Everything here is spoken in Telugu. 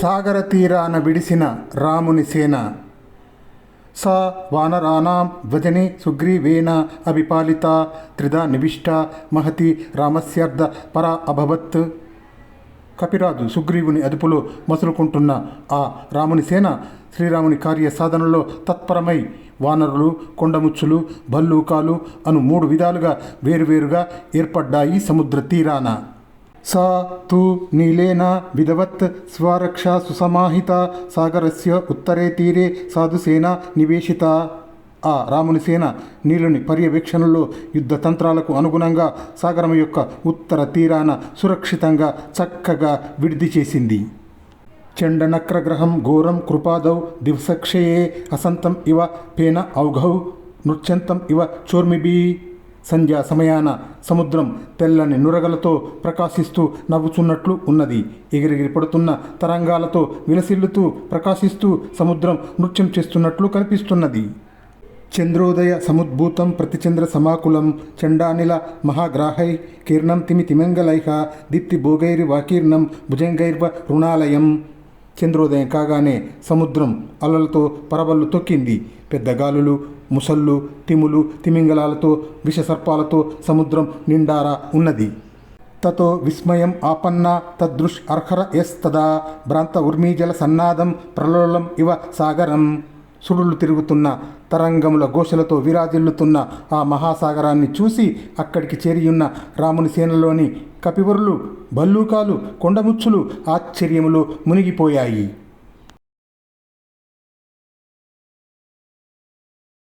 సాగర తీరాన విడిసిన రాముని సేన. సా వానరాణాం ధ్వజనే సుగ్రీవేణ అభిపాలిత త్రిధా నివిష్ట మహతి రామస్యర్ధ పరా అభవత్. కపిరాజు సుగ్రీవుని అదుపులో మసులుకుంటున్న ఆ రాముని సేన శ్రీరాముని కార్య సాధనలో తత్పరమై వానరులు కొండముచ్చులు భల్లూకాలు అను మూడు విధాలుగా వేరువేరుగా ఏర్పడ్డాయి సముద్ర తీరాన. సా తు నీలేన విధవత్ స్వరక్ష సుసమాహిత సాగరస్య ఉత్తరే తీరే సాధుసేన నివేశిత ఆ రాముని సేన నీలుని పర్యవేక్షణలో యుద్ధ తంత్రాలకు అనుగుణంగా సాగరం యొక్క ఉత్తర తీరాన సురక్షితంగా చక్కగా విడిది చేసింది. చండనక్రగ్రహం ఘోరం కృపాదౌ దివసక్షయే అసంతం ఇవ పేన ఔఘౌ నృత్యంతం ఇవ చోర్మిబీ। సంధ్యా సమయాన సముద్రం తెల్లని నురగలతో ప్రకాశిస్తూ నవ్వుచున్నట్లు ఉన్నది. ఎగిరెగిరి పడుతున్న తరంగాలతో విలసిల్లుతూ ప్రకాశిస్తూ సముద్రం నృత్యం చేస్తున్నట్లు కనిపిస్తున్నది. చంద్రోదయ సముద్భూతం ప్రతిచంద్ర సమాకులం చండానిల మహాగ్రాహై కీర్ణం తిమి తిమంగలైహ దీప్తి భోగైరి వాకీర్ణం భుజంగైర్వ రుణాలయం. చంద్రోదయం కాగానే సముద్రం అలలతో పరవళ్ళు తొక్కింది. పెద్ద గాలులు ముసళ్ళు తిములు తిమింగలాలతో విషసర్పాలతో సముద్రం నిండారా ఉన్నది. తతో విస్మయం ఆపన్న తదృష్ అర్హర ఎస్తదా భ్రాంత ఉర్మీజల సన్నాదం ప్రలోలం ఇవ సాగరం. సుడులు తిరుగుతున్న తరంగముల ఘోషలతో విరాజిల్లుతున్న ఆ మహాసాగరాన్ని చూసి అక్కడికి చేరియున్న రాముని సేనలోని కపివరులు భల్లూకాలు కొండముచ్చులు ఆశ్చర్యములో మునిగిపోయాయి.